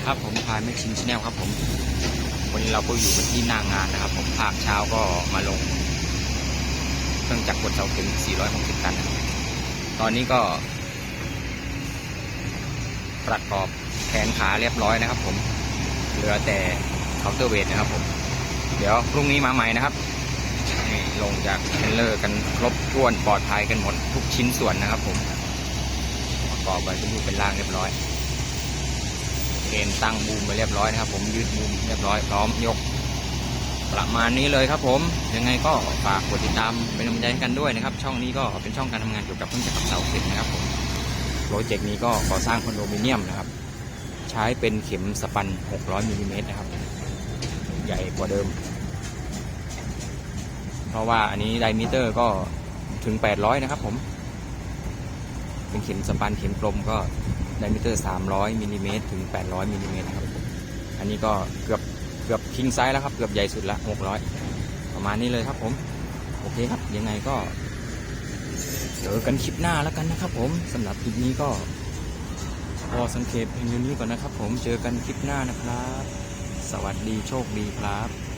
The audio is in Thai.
ดีครับผมพายไม่ชินชแนลครับผมวันนี้เราก็อยู่กันที่หน้างานนะครับ ผมภาคเช้าก็มาลงเครื่องจักรกดเสาเข็ม 460 ตันนะครับตอนนี้ก็ ประกอบแขนขาเรียบร้อยนะครับ ผมเหลือแต่เคาน์เตอร์เวทนะครับ ผม เดี๋ยวพรุ่งนี้มาใหม่นะครับลงจากเทรลเลอร์กันครบถ้วนปลอดภัยกันหมดทุกชิ้นส่วนนะครับ ผมประกอบไปเป็นรูปเป็นร่างเรียบร้อย เกณฑ์ตั้งบูมไปเรียบร้อยนะครับ ผมยืดบูมเรียบร้อยพร้อมยก ประมาณนี้เลยครับ ผมยังไงก็ฝากกดติดตามเป็นกำลังใจให้กันด้วยนะครับ ช่องนี้ก็เป็นช่องการทำงานเกี่ยวกับเครื่องจักรเสาเข็มนะครับผมโปรเจกต์นี้ก็ก่อสร้างคอนโดมิเนียมนะครับ ใช้เป็นเข็มสปัน 600มิลลิเมตรนะครับ ใหญ่กว่าเดิม เพราะว่าอันนี้ไดมิเตอร์ก็ถึง 800 นะครับผมเป็นเข็มสปันเข็มกลมก็ ไดมิเตอร์ 300มิลลิเมตรถึง 800มิลลิเมตรนะครับ อันนี้ก็เกือบเกือบคิงไซส์แล้วครับ เกือบใหญ่สุดละ 600 ประมาณนี้เลยครับผม โอเคครับ ยังไงก็เจอกันคลิปหน้าแล้วกันนะครับผมสำหรับคลิปนี้ก็พอสังเกตเพียงเท่านี้ก่อนนะครับผม เจอกันคลิปหน้านะครับ สวัสดีโชคดีครับ